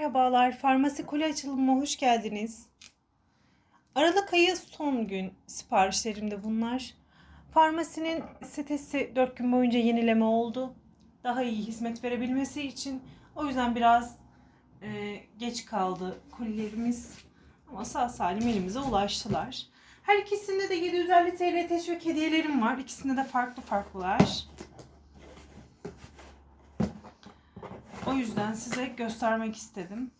Merhabalar, Farmasi Kule açılımına hoş geldiniz. Aralık ayı son gün siparişlerimde bunlar. Farmasinin sitesi 4 gün boyunca yenileme oldu. Daha iyi hizmet verebilmesi için. O yüzden biraz e, geç kaldı kolilerimiz. Ama sağ salim elimize ulaştılar. Her ikisinde de 750 TL teşvik hediyelerim var. İkisinde de farklı farklılar. O yüzden size göstermek istedim.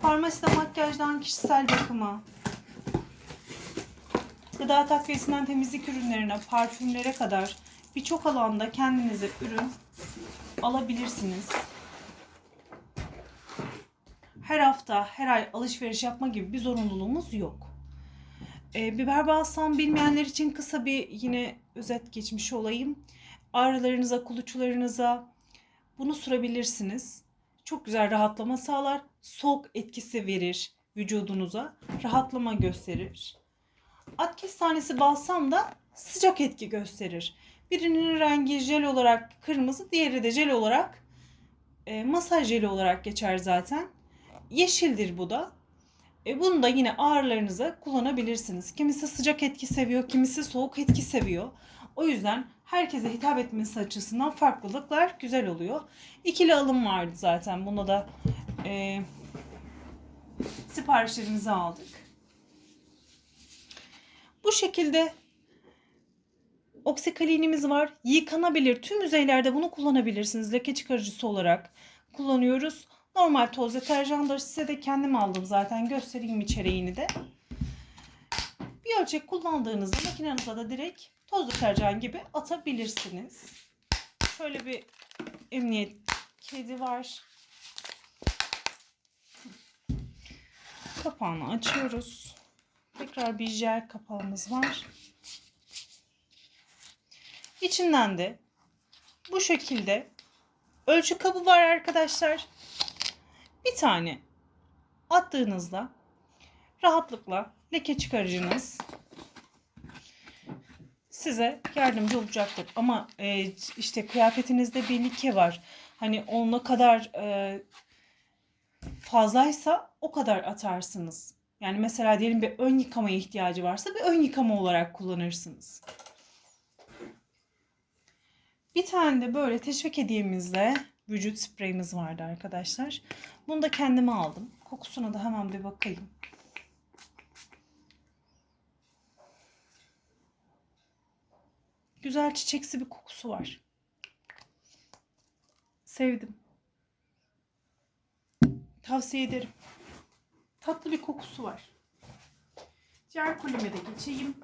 Farmaside makyajdan kişisel bakıma, gıda takviyesinden temizlik ürünlerine, parfümlere kadar birçok alanda kendinize ürün alabilirsiniz. Her hafta, her ay alışveriş yapma gibi bir zorunluluğumuz yok. E, biber balsam bilmeyenler için kısa bir yine özet geçmiş olayım. Ağrılarınıza, kuluçlarınıza bunu sürabilirsiniz. Çok güzel rahatlama sağlar. Soğuk etkisi verir vücudunuza. Rahatlama gösterir. At kestanesi balsam da sıcak etki gösterir. Birinin rengi jel olarak kırmızı, diğeri de jel olarak e, masaj jeli olarak geçer zaten. Yeşildir bu da. E, bunu da yine ağrılarınıza kullanabilirsiniz. Kimisi sıcak etki seviyor, kimisi soğuk etki seviyor. O yüzden herkese hitap etmesi açısından farklılıklar güzel oluyor. İkili alım vardı zaten. Buna da e, siparişlerimizi aldık. Bu şekilde oksikalinimiz var. Yıkanabilir. Tüm yüzeylerde bunu kullanabilirsiniz. Leke çıkarıcısı olarak kullanıyoruz. Normal toz deterjandır. Size de kendim aldım zaten. Göstereyim içeriğini de. Bir ölçek kullandığınızda makinenize de direkt toz deterjan gibi atabilirsiniz. Şöyle bir emniyet kedi var. Kapağını açıyoruz. Tekrar bir jel kapağımız var. İçinden de bu şekilde ölçü kabı var arkadaşlar. Bir tane attığınızda rahatlıkla leke çıkarıcınız size yardımcı olacaktır. Ama e, işte kıyafetinizde bir leke var. Hani o ne kadar e, fazlaysa o kadar atarsınız. Yani mesela diyelim bir ön yıkamaya ihtiyacı varsa bir ön yıkama olarak kullanırsınız. Bir tane de böyle teşvik hediyemizde vücut spreyimiz vardı arkadaşlar. Bunu da kendime aldım. Kokusuna da hemen bir bakayım. Güzel çiçeksi bir kokusu var. Sevdim. Tavsiye ederim. Tatlı bir kokusu var. Diğer kulüme de geçeyim.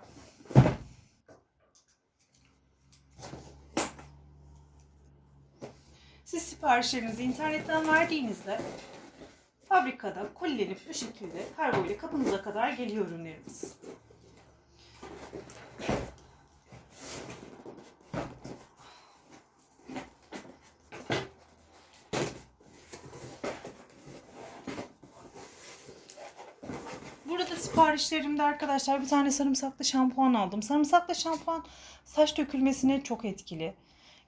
Siz siparişlerinizi internetten verdiğinizde fabrikada kolilenip bu şekilde kargo ile kapınıza kadar geliyor ürünlerimiz. Burada siparişlerimde arkadaşlar bir tane sarımsaklı şampuan aldım. Sarımsaklı şampuan saç dökülmesine çok etkili.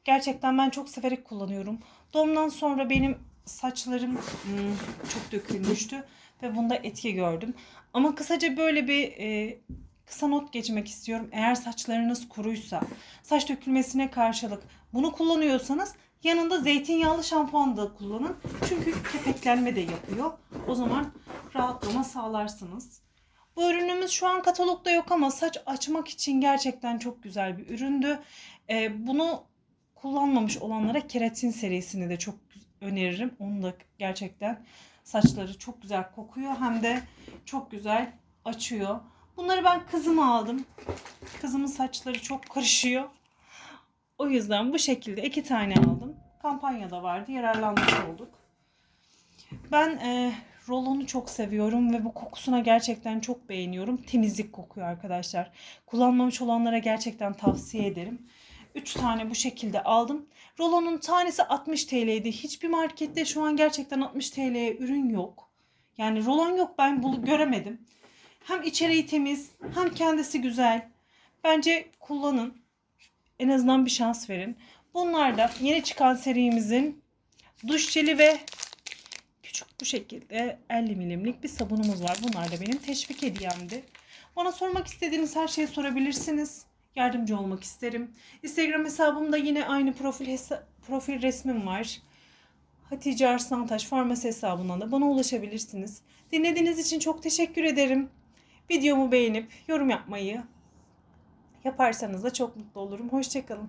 Gerçekten ben çok severek kullanıyorum. Doğumdan sonra benim saçlarım hmm, çok dökülmüştü ve bunda etki gördüm. Ama kısaca böyle bir e, kısa not geçmek istiyorum. Eğer saçlarınız kuruysa, saç dökülmesine karşılık bunu kullanıyorsanız yanında zeytinyağlı şampuan da kullanın. Çünkü kepeklenme de yapıyor. O zaman rahatlama sağlarsınız. Bu ürünümüz şu an katalogda yok ama saç açmak için gerçekten çok güzel bir üründü. E, bunu kullanmamış olanlara keratin serisini de çok öneririm. Onu da gerçekten saçları çok güzel kokuyor hem de çok güzel açıyor. Bunları ben kızıma aldım. Kızımın saçları çok karışıyor. O yüzden bu şekilde iki tane aldım. Kampanyada vardı. Yararlanmış olduk. Ben e, rolonu çok seviyorum ve bu kokusuna gerçekten çok beğeniyorum. Temizlik kokuyor arkadaşlar. Kullanmamış olanlara gerçekten tavsiye ederim. 3 tane bu şekilde aldım. Rolonun tanesi 60 TL'ydi. Hiçbir markette şu an gerçekten 60 TL'ye ürün yok. Yani rolon yok ben bunu göremedim. Hem içeriği temiz hem kendisi güzel. Bence kullanın. En azından bir şans verin. Bunlar da yeni çıkan serimizin duş jeli ve küçük bu şekilde 50 milimlik bir sabunumuz var. Bunlar da benim teşvik hediyemdi. Bana sormak istediğiniz her şeyi sorabilirsiniz. Yardımcı olmak isterim. Instagram hesabımda yine aynı profil hesa- profil resmim var. Hatice Arslantaş farmasi hesabından da bana ulaşabilirsiniz. Dinlediğiniz için çok teşekkür ederim. Videomu beğenip yorum yapmayı yaparsanız da çok mutlu olurum. Hoşçakalın.